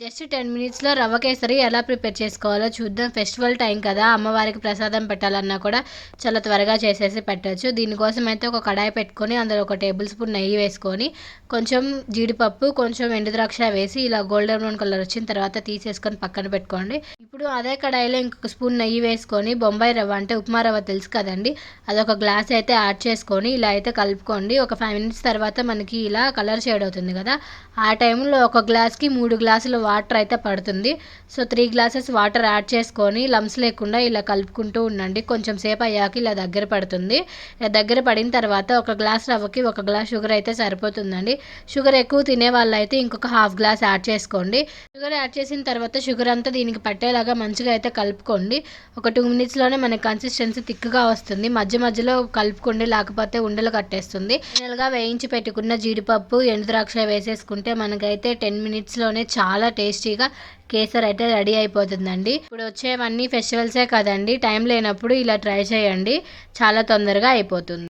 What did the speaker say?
Just ten మినిట్స్లో రవ్వ కేసరి ఎలా ప్రిపేర్ చేసుకోవాలో చూద్దాం. ఫెస్టివల్ టైం కదా అమ్మవారికి ప్రసాదం పెట్టాలన్నా కూడా చాలా త్వరగా చేసేసి పెట్టచ్చు. దీనికోసం అయితే ఒక కడాయి పెట్టుకొని అందులో ఒక టేబుల్ స్పూన్ నెయ్యి వేసుకొని కొంచెం జీడిపప్పు కొంచెం ఎండు ద్రాక్ష వేసి ఇలా గోల్డెన్ బ్రౌన్ కలర్ వచ్చిన తర్వాత తీసేసుకొని పక్కన పెట్టుకోండి. ఇప్పుడు అదే కడాయిలో ఇంకొక స్పూన్ నెయ్యి వేసుకొని బొంబాయి రవ్వ అంటే ఉప్మా రవ్వ తెలుసు కదండి అదొక గ్లాస్ అయితే యాడ్ చేసుకొని ఇలా అయితే కలుపుకోండి. ఒక ఫైవ్ మినిట్స్ తర్వాత మనకి ఇలా కలర్ షేడ్ అవుతుంది కదా ఆ టైంలో ఒక గ్లాస్కి మూడు గ్లాసులు వాటర్ అయితే పడుతుంది. So three glasses water add చేసుకొని లమ్స్ లేకుండా ఇలా కలుపుకుంటూ ఉండండి. కొంచెం సేపు అయ్యాక ఇలా దగ్గర పడుతుంది. ఇలా దగ్గర పడిన తర్వాత ఒక గ్లాస్ రవ్వకి ఒక గ్లాస్ షుగర్ అయితే సరిపోతుందండి. షుగర్ ఎక్కువ తినే వాళ్ళు అయితే ఇంకొక హాఫ్ గ్లాస్ యాడ్ చేసుకోండి. షుగర్ యాడ్ చేసిన తర్వాత షుగర్ అంతా దీనికి పట్టేలాగా మంచిగా అయితే కలుపుకోండి. ఒక టూ మినిట్స్లోనే మనకి కన్సిస్టెన్సీ థిక్గా వస్తుంది. మధ్య మధ్యలో కలుపుకోండి లేకపోతే ఉండలు కట్టేస్తుంది. ఫైనల్గా వేయించి పెట్టుకున్న జీడిపప్పు ఎండుద్రాక్ష వేసేసుకుంటే మనకైతే టెన్ మినిట్స్లోనే చాలా టేస్టీగా కేసర్ అయితే రెడీ అయిపోతుందండి. ఇప్పుడు వచ్చేవన్నీ ఫెస్టివల్సే కదండి టైం లేనప్పుడు ఇలా ట్రై చేయండి. చాలా తొందరగా అయిపోతుంది.